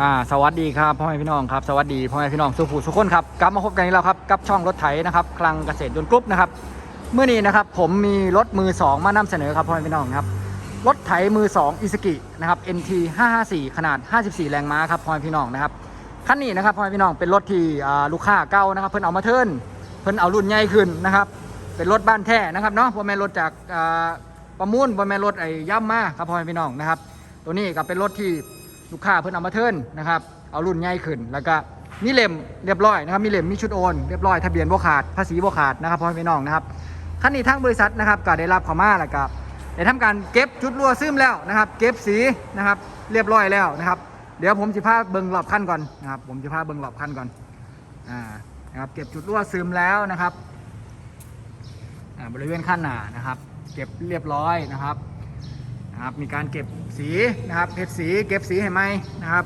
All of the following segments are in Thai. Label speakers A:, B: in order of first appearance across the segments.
A: อ่าสวัสดีครับพ่อแม่พี่น้องครับสวัสดีพ่อแม่พี่น้องสุภูสุขคนครับกลับมาพบกันอีกแล้วครับกับช่องรถไถนะครับคลังเกษตรยนต์กรุ๊ปนะครับเมื่อนี้นะครับผมมีรถมือ 2 มานำเสนอครับพ่อแม่พี่น้องครับรถไถมือ2อิสกินะครับ NT 554 ขนาด 54 แรงม้าครับพ่อแม่พี่น้องนะครับคันนี้นะครับพ่อแม่พี่น้องเป็นรถที่ลูกค้าเก่านะครับ เพิ่นเอามาเทิร์นเพิ่นเอารุ่นใหญ่ขึ้นนะครับเป็นรถบ้านแท้นะครับเนาะพ่อแม่รถจากประมูลพ่อแม่รถไอ้ย่ำมาครับพ่อแม่พี่น้องนะครับตัวนี้ก็เป็นรถที่ ลูกค้าเพิ่นเอามาเทิร์นนะครับเอารุ่นใหญ่ขึ้นแล้วก็มีเล่มเรียบร้อยนะครับมีเล่มมีชุดโอนเรียบร้อยทะเบียนบ่ขาดภาษีบ่ขาดนะครับพ่อแม่น้องนะครับคันนี้ทางบริษัทนะครับก็ได้รับข้ามาแล้วก็ได้ทำการเก็บชุดรั่วซึมแล้วนะครับ เก็บสีนะครับเรียบร้อยแล้วนะครับ เดี๋ยวผมจะพาเบิ่งรอบคันก่อนนะครับ ผมจะพาเบิ่งรอบคันก่อนอ่านะครับเก็บชุดรั่วซึมแล้วนะครับอ่าบริเวณข้างหน้านะครับ เก็บเรียบร้อยนะครับ นะครับมีการเก็บสีนะครับเพชรสีเก็บสีให้ไหมนะครับ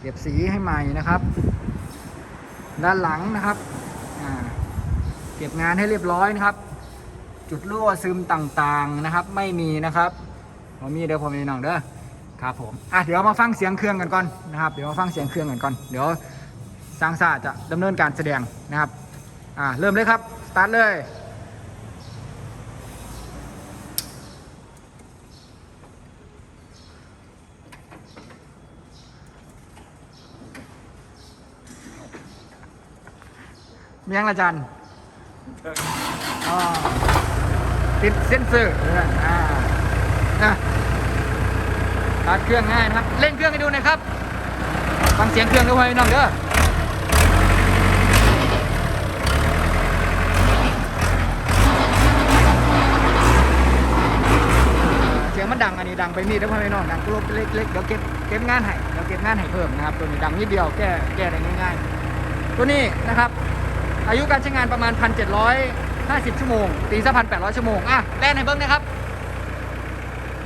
A: เก็บสีให้ใหม่นะครับ ด้านหลังนะครับเก็บงานให้เรียบร้อยนะครับ จุดรั่วซึมต่างๆนะครับ ไม่มีนะครับผมมีเดี๋ยวผมมีน้องเด้อครับผมอะเดี๋ยวมาฟังเสียงเครื่องกันก่อนนะครับ เดี๋ยวมาฟังเสียงเครื่องกันก่อนเดี๋ยวสร้างซาจะดำเนินการแสดงนะครับอ่าเริ่มเลยครับสตาร์ทเลย มียังละจันอ๋อติดเส้นเซอร์เลยอ่านะตัดเครื่องง่ายนะครับ เล่นเครื่องให้ดูน่อยครับ ฟังเสียงเครื่องด้วยพี่น้องเด้อเสียงมันดังอันนี้ดังไปนิดแล้วพี่น้องดังกรุ๊ปเล็กๆเดี๋ยวเก็บเก็บงานให้เดี๋ยวเก็บงานให้เพิ่มนะครับ ตัวนี้ดังนิดเดียวแก้แก้ได้ง่ายๆ ตัวนี้นะครับ อายุการใช้งานประมาณ 1,750 ชั่วโมง ตีซะ1,800 ชั่วโมง อะ แล่นให้เบิ้งนะครับ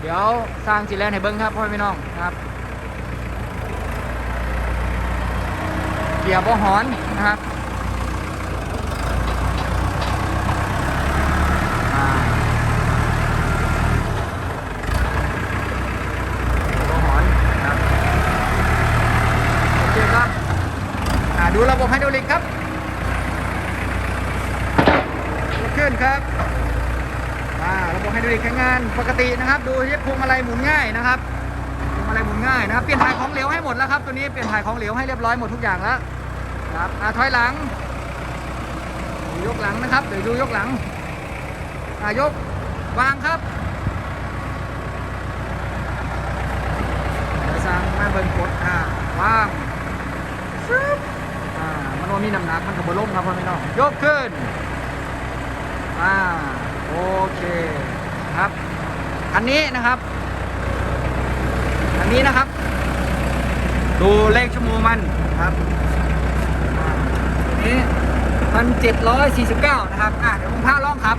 A: เดี๋ยวสร้างจีแล่นให้เบิ้งครับพ่อพี่น้องนะครับ เกียร์บอหอนนะครับอ่าเกียร์บ่หอนนะครับโอเคครับอ่าดูระบบไฮดรอลิกครับ ขึ้น ครับอ่าระบบไฮดรอลิกใช้งานปกตินะครับ ดูที่พวงมาลัยหมุนง่ายนะครับพวงมาลัยหมุนง่ายนะครับเปลี่ยนถ่ายของเหลวให้หมดแล้วครับตัวนี้เปลี่ยนถ่ายของเหลวให้เรียบร้อยหมดทุกอย่างแล้วครับอ่าถอยหลังดูยกหลังนะครับเดี๋ยวดูยกหลังอ่ายกวางครับเดี๋ยวสั่งมาเบิ่งกดอ่าวางชึบอ่ามันว่ามีน้ำหนักมันกับบล่มครับพ่อแม่น้องยกขึ้น อ่าโอเคครับอันนี้นะครับอันนี้นะครับ ดูเลขชั่วโมงมันครับนนี้พันเจ็ดร้อยสี่สิบเก้านะครับอ่าเดี๋ยวผมพาล่องครับ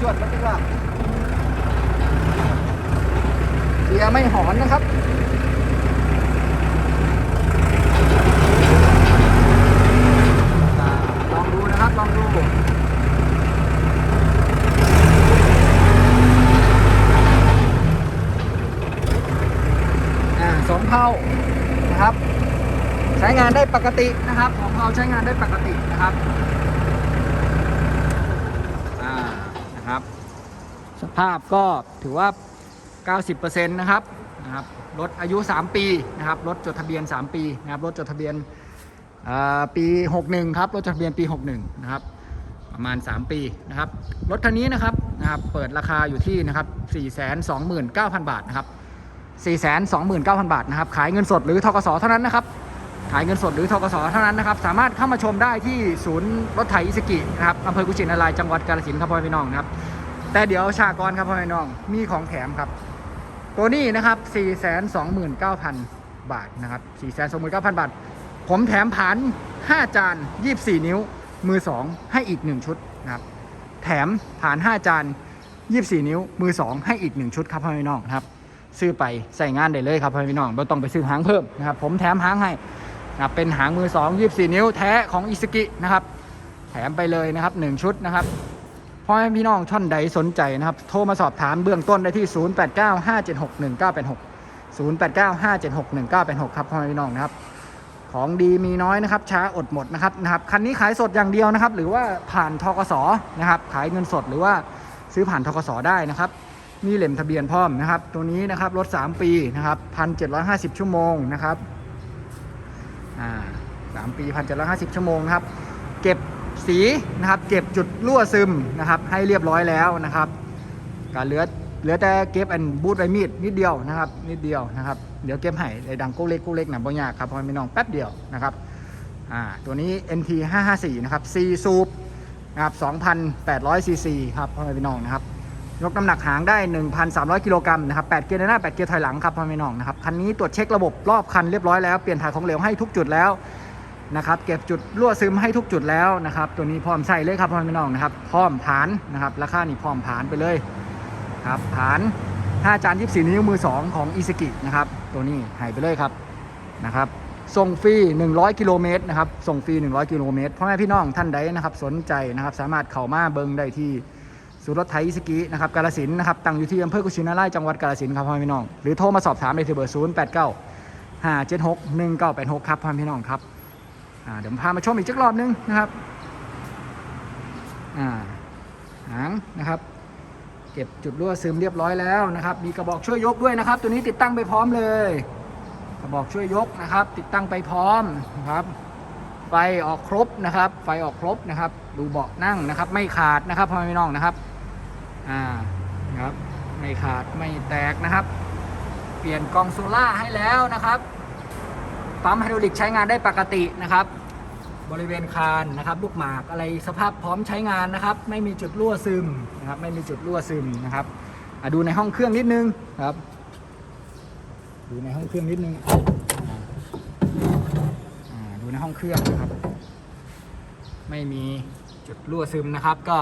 A: จวดแล้วดีกว่าเกียร์ไม่หอนนะครับ อ่าลองดูนะครับ ลองดู อ่าสองเท่านะครับ ใช้งานได้ ปกตินะครับ ของเราใช้งานได้ปกตินะครับอ่านะครับ สภาพก็ถือว่า 90%นะครับนะครับรถอายุ 3 ปีนะครับรถจดทะเบียน 3 ปีนะครับรถจดทะเบียนปี 61 ครับรถจดทะเบียนปี 61 นะครับ ประมาณ 3 ปีนะครับรถคันนี้นะครับนะครับเปิดราคาอยู่ที่นะครับ 429,000 บาทนะครับ 429,000 บาทนะครับ ขายเงินสดหรือทกสเท่านั้นนะครับ ขายเงินสดหรือทกสเท่านั้นนะครับ สามารถเข้ามาชมได้ที่ศูนย์รถไถอิสกินะครับอำเภอกุชินารายจังหวัดกาฬสินธุ์ครับพ่อพี่น้องนะครับ แต่เดี๋ยวชากรครับพ่อพี่น้องมีของแถมครับ ตัวนี้นะครับ 429,000 บาทนะครับ 429,000 บาท ผมแถมผ่าน 5 จาน 24 นิ้ว มือ 2 ให้อีก 1 ชุดนะครับ แถมผ่าน 5 จาน 24 นิ้ว มือ 2 ให้อีก 1 ชุดครับพ่อพี่น้องนะครับ ซื้อไปใส่งานได้เลยครับพ่อพี่น้องไม่ต้องไปซื้อหางเพิ่มนะครับ ผมแถมหางให้ นะเป็นหางมือ 2 24 นิ้วแท้ของอิสกินะครับ แถมไปเลยนะครับ 1 ชุดนะครับพ่อแม่พี่น้องท่านใดสนใจนะครับ โทรมาสอบถามเบื้องต้นได้ที่ 0895761986 0895761986 ครับพ่อแม่พี่น้องนะครับ ของดีมีน้อยนะครับ ช้าอดหมดนะครับนะครับคันนี้ขายสดอย่างเดียวนะครับ หรือว่าผ่านทกสนะครับ ขายเงินสดหรือว่าซื้อผ่านทกสได้นะครับมีเหล่มทะเบียนพร้อมนะครับ ตัวนี้นะครับรถ 3 ปีนะครับ1,750 ชั่วโมงนะครับ อ่าสามปี1,750ชั่วโมงนะครับ เก็บสีนะครับ เก็บจุดรั่วซึมนะครับ ให้เรียบร้อยแล้วนะครับการเหลือเหลือแต่เก็บอันบูทไรมีดนิดเดียวนะครับ นิดเดียวนะครับ เดี๋ยวเก็บให้ไอ้ดังกู้เล็กกู้เล็กหนะบ่ยากครับพอไม่น้องแป๊บเดียวนะครับอ่าตัวนี้ NT 554นะครับ4สูบนะครับ2,800ซีซีครับพ่อแม่พี่น้องนะครับ ยกน้ำหนักหางได้ 1,300 กิโลกรัมนะครับ8เกียร์ในหน้า 8 เกียร์ถอยหลังครับพ่อแม่น้องนะครับคันนี้ตรวจเช็คระบบรอบคันเรียบร้อยแล้ว เปลี่ยนถ่ายของเหลวให้ทุกจุดแล้วนะครับเก็บจุดรั่วซึมให้ทุกจุดแล้วนะครับตัวนี้พร้อมใส่เลยครับพ่อแม่น้องนะครับพร้อมผานนะครับราคานี่พร้อมผานไปเลยครับผาน5จาน24 นิ้วมือ 2 ของอิสกินะครับตัวนี้หายไปเลยครับนะครับส่งฟรี 100 กิโลเมตรนะครับส่งฟรี 100 กิโลเมตรพ่อแม่พี่น้องท่านใดนะครับสนใจนะครับสามารถเข้ามาเบิงได้ที่ ศูนย์รถไทยอิสกินะครับกาลสินนะครับตั้งอยู่ที่อำเภอกุชินาราชจังหวัดกาลสินครับพ่อแม่พี่น้อง หรือโทรมาสอบถามได้ที่เบอร์0 8 9 5 7 6 1 9 8 6ครับพ่อแม่พี่น้องครับเดี๋ยวผมพามาชมอีกจักรอบนึงนะครับอ่าหางนะครับ เก็บจุดรั่วซึมเรียบร้อยแล้วนะครับ มีกระบอกช่วยยกด้วยนะครับ ตัวนี้ติดตั้งไปพร้อมเลย กระบอกช่วยยกนะครับ ติดตั้งไปพร้อมนะครับ ไฟออกครบนะครับ ไฟออกครบนะครับ ดูเบาะนั่งนะครับ ไม่ขาดนะครับพ่อแม่พี่น้องนะครับ อ่าครับไม่ขาดไม่แตกนะครับ เปลี่ยนกองโซล่าให้แล้วนะครับปั๊มไฮดรอลิกใช้งานได้ปกตินะครับ บริเวณคานนะครับลูกหมากอะไรสภาพพร้อมใช้งานนะครับ ไม่มีจุดรั่วซึมนะครับ ไม่มีจุดรั่วซึมนะครับดูในห้องเครื่องนิดนึงครับ ดูในห้องเครื่องนิดนึงดูในห้องเครื่องนะครับ ไม่มีจุดรั่วซึมนะครับ ก็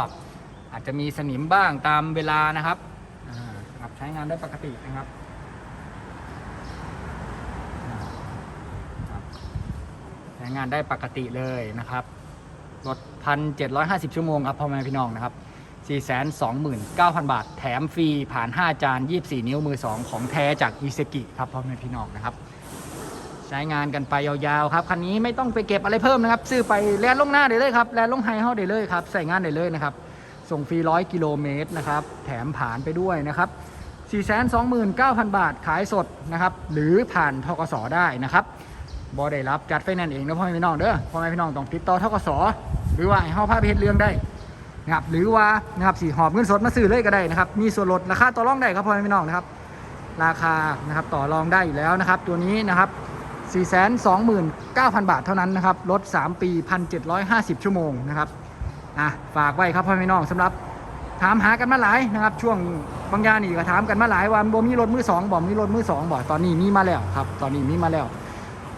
A: อาจจะมีสนิมบ้างตามเวลานะครับครับใช้งานได้ปกตินะครับใช้งานได้ปกติเลยนะครับรถพันเจ็ดร้อยห้าสิบชั่วโมงครับพ่อแม่พี่น้องนะครับสี่แสนสองหมื่นเก้าพันบาท แถมฟรีผ่าน5จาน24นิ้วมือ2ของแท้จากอีเซกิครับพ่อแม่พี่น้องนะครับใช้งานกันไปยาวๆครับคันนี้ไม่ต้องไปเก็บอะไรเพิ่มนะครับ ซื้อไปแลนลงหน้าได้เลยครับแลนลงไฮเฮาได้เลยครับ ใส่งานได้เลยนะครับ ส่งฟรี100กิโลเมตรนะครับ แถมผ่านไปด้วยนะครับ429,000 บาทขายสดนะครับ หรือผ่านทกสได้นะครับบอได้รับจัดไฟแนนซ์เองนะพ่อแม่พี่น้องเด้อพ่อแม่พี่น้องต้องติดต่อทกสหรือว่าให้เฮาพาไปเฮ็ดเรื่องได้นะครับหรือว่านะครับสีหอบเงินสดมาซื้อเลยก็ได้นะครับ มีส่วนลดราคาต่อรองได้ครับพ่อแม่พี่น้องนะครับ ราคานะครับต่อรองได้อยู่แล้วนะครับ ตัวนี้นะครับ429,000 บาทเท่านั้นนะครับรถ3ปี 1,750 ชั่วโมงนะครับ อะฝากไว้ครับพ่อแม่พี่น้องสำหรับถามหากันมาหลายนะครับ ช่วงบางยานี่ก็ถามกันมาหลายวันบ่มีรถมือสองบ่มีรถมือสองบ่ตอนนี้มีมาแล้วครับ ตอนนี้มีมาแล้ว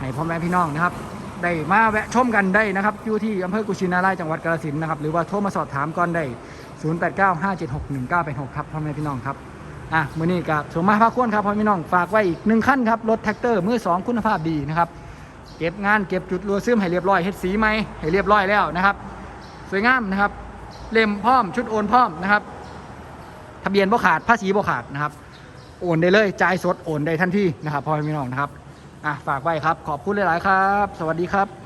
A: ให้พ่อแม่พี่น้องนะครับ ได้มาแวะชมกันได้นะครับอยู่ที่อำเภอกุชินารายจังหวัดกาฬสินธุ์นะครับหรือว่าโทรมาสอบถามก่อนได้ 0895761986 ครับพ่อแม่พี่น้องครับอะมือนี้กับสมมาภาคควรครับพ่อแม่พี่น้องฝากไว้อีกหนึ่งขั้นครับรถแท็กเตอร์มือสองคุณภาพดีนะครับเก็บงานเก็บจุดรัวซึมให้เรียบร้อยเฮ็ดสีไหมให้เรียบร้อยแล้วนะครับ สวยงามนะครับ เล่มพร้อมชุดโอนพร้อมนะครับ ทะเบียนบ่ขาดภาษีบ่ขาดนะครับ โอนได้เลยจ่ายสดโอนได้ทันทีนะครับพ่อแม่พี่น้องนะครับอะฝากไว้ครับ ขอบคุณหลาย ๆ ครับ สวัสดีครับ